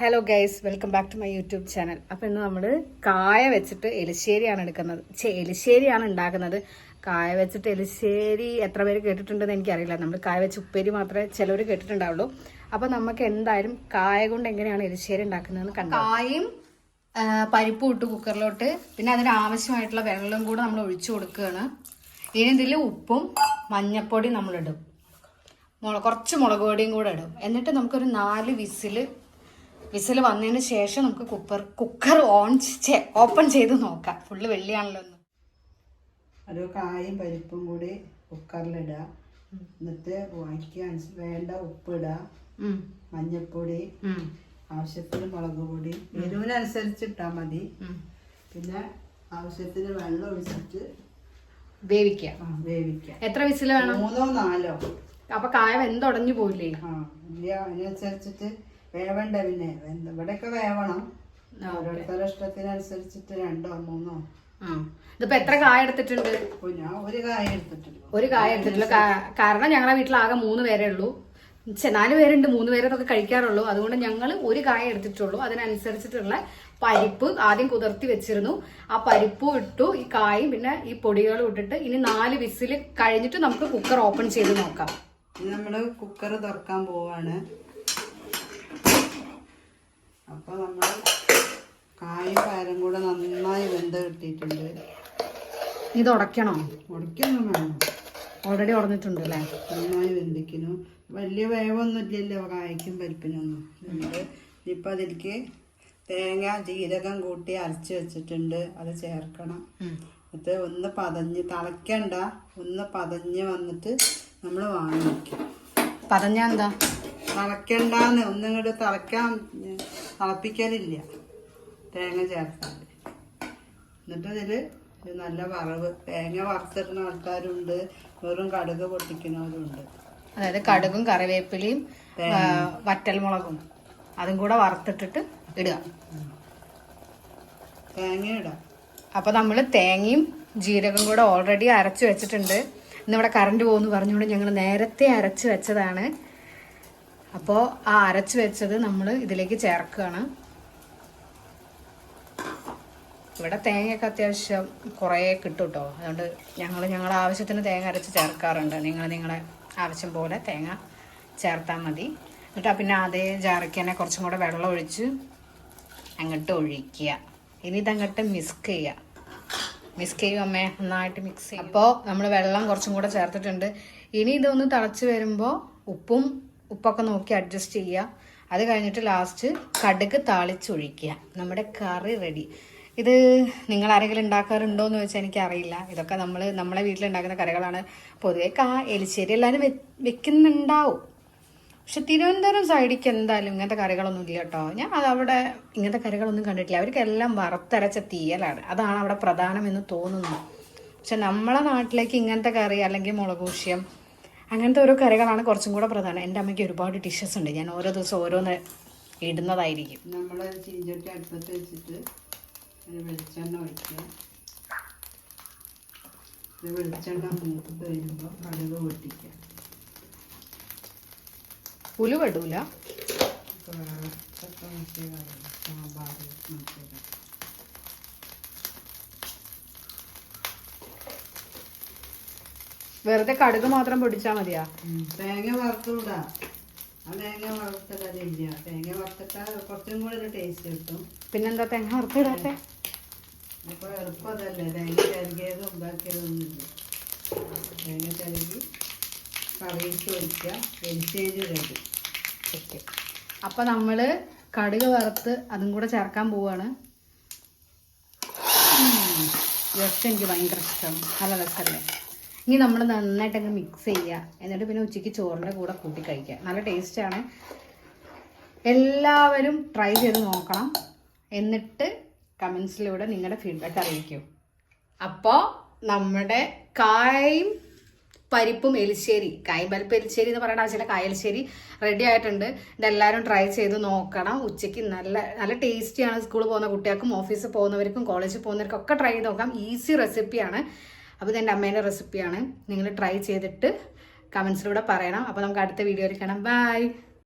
Hello guys welcome back to my YouTube channel അപ്പം ഇന്ന് നമ്മൾ കായ വെച്ചിട്ട് എലിശ്ശേരിയാണ് എടുക്കുന്നത്. ചേ എലിശ്ശേരിയാണ് ഉണ്ടാക്കുന്നത്. കായ വെച്ചിട്ട് എലിശ്ശേരി എത്ര പേര് കേട്ടിട്ടുണ്ടെന്ന് എനിക്കറിയില്ല. നമ്മൾ കായ വെച്ച് ഉപ്പേരി മാത്രമേ ചിലവർ കേട്ടിട്ടുണ്ടാവുള്ളൂ. അപ്പം നമുക്ക് എന്തായാലും കായ കൊണ്ട് എങ്ങനെയാണ് എലിശ്ശേരി ഉണ്ടാക്കുന്നതെന്ന് കണ്ടു? കായും പരിപ്പും ഇട്ട് കുക്കറിലോട്ട് പിന്നെ അതിന് ആവശ്യമായിട്ടുള്ള വെള്ളം കൂടെ നമ്മൾ ഒഴിച്ചു കൊടുക്കുകയാണ്. ഇനി ഇതിൽ ഉപ്പും മഞ്ഞപ്പൊടിയും നമ്മളിടും. മുളക് കുറച്ച് മുളക് പൊടിയും കൂടെ ഇടും. എന്നിട്ട് നമുക്കൊരു നാല് വിസിൽ വിസിൽ വന്നതിന് ശേഷം നമുക്ക് കുക്കർ കുക്കർ ഓൺ ഓപ്പൺ ചെയ്ത് നോക്കാം. ഫുള്ള് വെള്ളിയാണല്ലോ ഒന്ന് ഒരു കായും പരിപ്പും കൂടി കുക്കറിലിടുക എന്നിട്ട് അനുസ- വേണ്ട ഉപ്പിടുക മഞ്ഞപ്പൊടി ആവശ്യത്തിന് മുളക് പൊടി എരിവിനനുസരിച്ച് ഇട്ടാൽ മതി. പിന്നെ ആവശ്യത്തിന് വെള്ളം ഒഴിച്ചിട്ട് വേവിക്കുക ആ, വേവിക്കുക എത്ര വിസിൽ വേണം? മൂന്നോ നാലോ. അപ്പൊ കായ വെന്തുടഞ്ഞു പോയില്ലേ? ആ അതിനനുസരിച്ചിട്ട് വേവണ്ട പിന്നെ? വെന്ത- ഇവിടെയൊക്കെ വേവണം. ഓരോരുത്തരുടെ ഇഷ്ടത്തിനനുസരിച്ചിട്ട് രണ്ടോ മൂന്നോ. ഇതിപ്പോ എത്ര കായ എടുത്തിട്ടുണ്ട്? ഞാൻ ഒരു കായ എടുത്തിട്ടുള്ളൂ ഒരു കായ എടുത്തിട്ടില്ല. കാരണം ഞങ്ങളുടെ വീട്ടിൽ ആകെ മൂന്ന് പേരേ ഉള്ളൂ. നാല് പേരുണ്ട്. മൂന്ന് പേരെ അതൊക്കെ കഴിക്കാറുള്ളൂ. അതുകൊണ്ട് ഞങ്ങൾ ഒരു കായ എടുത്തിട്ടുള്ളൂ. അതിനനുസരിച്ചിട്ടുള്ള പരിപ്പ് ആദ്യം കുതിർത്തി വെച്ചിരുന്നു. ആ പരിപ്പും ഇട്ടു ഈ കായും പിന്നെ ഈ പൊടികളും ഇട്ടിട്ട് ഇനി നാല് വിസിൽ കഴിഞ്ഞിട്ട് നമുക്ക് കുക്കർ ഓപ്പൺ ചെയ്ത് നോക്കാം. നമ്മൾ കുക്കർ തുറക്കാൻ പോവാണ്. അപ്പൊ നമ്മൾ കായും പാരം കൂടെ നന്നായി വെന്ത് കിട്ടിയിട്ടുണ്ട്. ഇത് ഉടയ്ക്കണോ? ഉടക്കൊന്നും വേണം ഓൾറെഡി ഉടഞ്ഞിട്ടുണ്ട് അല്ലേ? നന്നായി വെന്തിക്കുന്നു വലിയ വേവൊന്നും ഇല്ലല്ലോ കായ്ക്കും പരിപ്പിനൊന്നും. ഇനിയിപ്പോൾ അതിലേക്ക് തേങ്ങ ജീരകം കൂട്ടി അരച്ച് വെച്ചിട്ടുണ്ട്. അത് ചേർക്കണം. എന്നിട്ട് ഒന്ന് പതഞ്ഞ് തിളയ്ക്കണ്ട. ഒന്ന് പതഞ്ഞ് വന്നിട്ട് നമ്മൾ വാങ്ങി വയ്ക്കും പതഞ്ഞാ എന്താ? തളയ്ക്കണ്ടെന്ന്. ഒന്നിങ്ങോട്ട് തിളയ്ക്കാൻ ഉം, തിളപ്പിക്കലില്ല തേങ്ങ ചേർത്താൽ എന്നിട്ട് ഇതിൽ നല്ല വറവ്. തേങ്ങ വറുത്തിടുന്ന ആൾക്കാരുണ്ട്. വെറും കടുക് പൊട്ടിക്കുന്നവരുണ്ട്. അതായത് കടുകും കറിവേപ്പിലയും വറ്റൽമുളകും. അതും കൂടെ വറുത്തിട്ടിട്ട് ഇടുക. തേങ്ങ ഇടാം. അപ്പോൾ നമ്മൾ തേങ്ങയും ജീരകം കൂടെ ഓൾറെഡി അരച്ചു വെച്ചിട്ടുണ്ട്. ഇന്നിവിടെ കറണ്ട് പോകുന്നു പറഞ്ഞുകൊണ്ട് ഞങ്ങൾ നേരത്തെ അരച്ച് വെച്ചതാണ്. അപ്പോൾ ആ അരച്ച് വെച്ചത് നമ്മൾ ഇതിലേക്ക് ചേർക്കുകയാണ്. ഇവിടെ തേങ്ങയൊക്കെ അത്യാവശ്യം കുറേ കിട്ടും കേട്ടോ അതുകൊണ്ട് ഞങ്ങൾ ഞങ്ങളുടെ ആവശ്യത്തിന് തേങ്ങ അരച്ച് ചേർക്കാറുണ്ട്. നിങ്ങൾ നിങ്ങളെ ആവശ്യം പോലെ തേങ്ങ ചേർത്താൽ മതി. എന്നിട്ട് പിന്നെ അതേ ജാറയ്ക്ക് തന്നെ കുറച്ചും കൂടെ വെള്ളം ഒഴിച്ച് അങ്ങോട്ട് ഒഴിക്കുക. ഇനി ഇതങ്ങോട്ട് മിക്സ് ചെയ്യുക. മിക്സ് ചെയ്യും അമ്മേ നന്നായിട്ട് മിക്സ് ചെയ്യും. അപ്പോൾ നമ്മൾ വെള്ളം കുറച്ചും കൂടെ ചേർത്തിട്ടുണ്ട്. ഇനി ഇതൊന്ന് തിളച്ച് വരുമ്പോൾ ഉപ്പും ഉപ്പൊക്കെ നോക്കി അഡ്ജസ്റ്റ് ചെയ്യുക. അത് കഴിഞ്ഞിട്ട് ലാസ്റ്റ് കടുക് താളിച്ചൊഴിക്കുക. നമ്മുടെ കറി റെഡി ഇത് നിങ്ങൾ ആരെങ്കിലും ഉണ്ടാക്കാറുണ്ടോ എന്ന് ചോദിച്ചാൽ എനിക്കറിയില്ല. ഇതൊക്കെ നമ്മൾ നമ്മളെ വീട്ടിലുണ്ടാക്കുന്ന കറികളാണ്. പൊതുവെ കാ എലിശ്ശേരി എല്ലാവരും വെക്കുന്നുണ്ടാവും. പക്ഷെ തിരുവനന്തപുരം സൈഡിക്ക് എന്തായാലും ഇങ്ങനത്തെ കറികളൊന്നും ഇല്ല കേട്ടോ ഞാൻ അത് അവിടെ ഇങ്ങനത്തെ കറികളൊന്നും കണ്ടിട്ടില്ല. അവർക്കെല്ലാം വറുത്തരച്ച തീയലാണ്. അതാണ് അവിടെ പ്രധാനമെന്ന് തോന്നുന്നു. പക്ഷെ നമ്മളെ നാട്ടിലേക്ക് ഇങ്ങനത്തെ കറി അല്ലെങ്കിൽ മുളകൂഷ്യം അങ്ങനത്തെ ഓരോ കറികളാണ് കുറച്ചും കൂടെ പ്രധാനം. എന്റെ അമ്മയ്ക്ക് ഒരുപാട് ഡിഷസ് ഉണ്ട്. ഞാൻ ഓരോ ദിവസം ഓരോന്ന് ഇടുന്നതായിരിക്കും. നമ്മൾ ചീഞ്ചട്ടി അടുപ്പത്ത് വെച്ചിട്ട് ഒരു വെളിച്ചെണ്ണ ഒഴിക്കുക. വെളിച്ചെണ്ണ മൂത്ത് കഴിയുമ്പോൾ കടുക് പൊട്ടിക്കുക. ഉലുവടൂല സാമ്പാർ മറ്റേ വെറുതെ കടുക് മാത്രം പൊടിച്ചാ മതിയാ. തേങ്ങ വറുത്തൂടാ. ആ തേങ്ങ വറുത്തിടലില്ല തേങ്ങ വറുത്തിട്ടാൽ കുറച്ചും കൂടെ ഒരു ടേസ്റ്റ് കിട്ടും. പിന്നെന്താ തേങ്ങ വറുത്തിടാത്തെ? അപ്പൊ എളുപ്പതല്ലേ തേങ്ങ ചരുകിയത് ഉണ്ടാക്കിയതൊന്നുമില്ല. തേങ്ങ ചരുകി കറിയിട്ട് ഒഴിക്കുക എരിശ്ശേരി റെഡി ഓക്കെ. അപ്പം നമ്മൾ കടുക് വറുത്ത് അതും കൂടെ ചേർക്കാൻ പോവാണ്. ജസ്റ്റ് എനിക്ക് ഭയങ്കര ഇഷ്ടം. നല്ല രസമല്ലേ ഇനി നമ്മൾ നന്നായിട്ട് അങ്ങ് മിക്സ് ചെയ്യുക. എന്നിട്ട് പിന്നെ ഉച്ചയ്ക്ക് ചോറിന്റെ കൂടെ കൂട്ടി കഴിക്കുക. നല്ല ടേസ്റ്റാണ് എല്ലാവരും ട്രൈ ചെയ്ത് നോക്കണം. എന്നിട്ട് കമൻസിലൂടെ നിങ്ങളുടെ ഫീഡ്ബാക്ക് അറിയിക്കൂ. അപ്പോൾ നമ്മുടെ കായും പരിപ്പും എലിശ്ശേരി കായും പരിപ്പ് എലിശ്ശേരി എന്ന് പറയുന്ന ആവശ്യമില്ല കായ എലിശ്ശേരി റെഡി ആയിട്ടുണ്ട്. ഇതെല്ലാവരും ട്രൈ ചെയ്ത് നോക്കണം. ഉച്ചയ്ക്ക് നല്ല നല്ല ടേസ്റ്റിയാണ് സ്കൂളിൽ പോകുന്ന കുട്ടികൾക്കും ഓഫീസിൽ പോകുന്നവർക്കും കോളേജിൽ പോകുന്നവർക്കും ഒക്കെ ട്രൈ ചെയ്ത് നോക്കാം. ഈസി റെസിപ്പിയാണ് അപ്പോൾ ഇതെന്റെ അമ്മേന്റെ റെസിപ്പിയാണ് നിങ്ങൾ ട്രൈ ചെയ്തിട്ട് കമൻസിലൂടെ പറയണം. അപ്പോൾ നമുക്ക് അടുത്ത വീഡിയോയിൽ കാണാം. ബൈ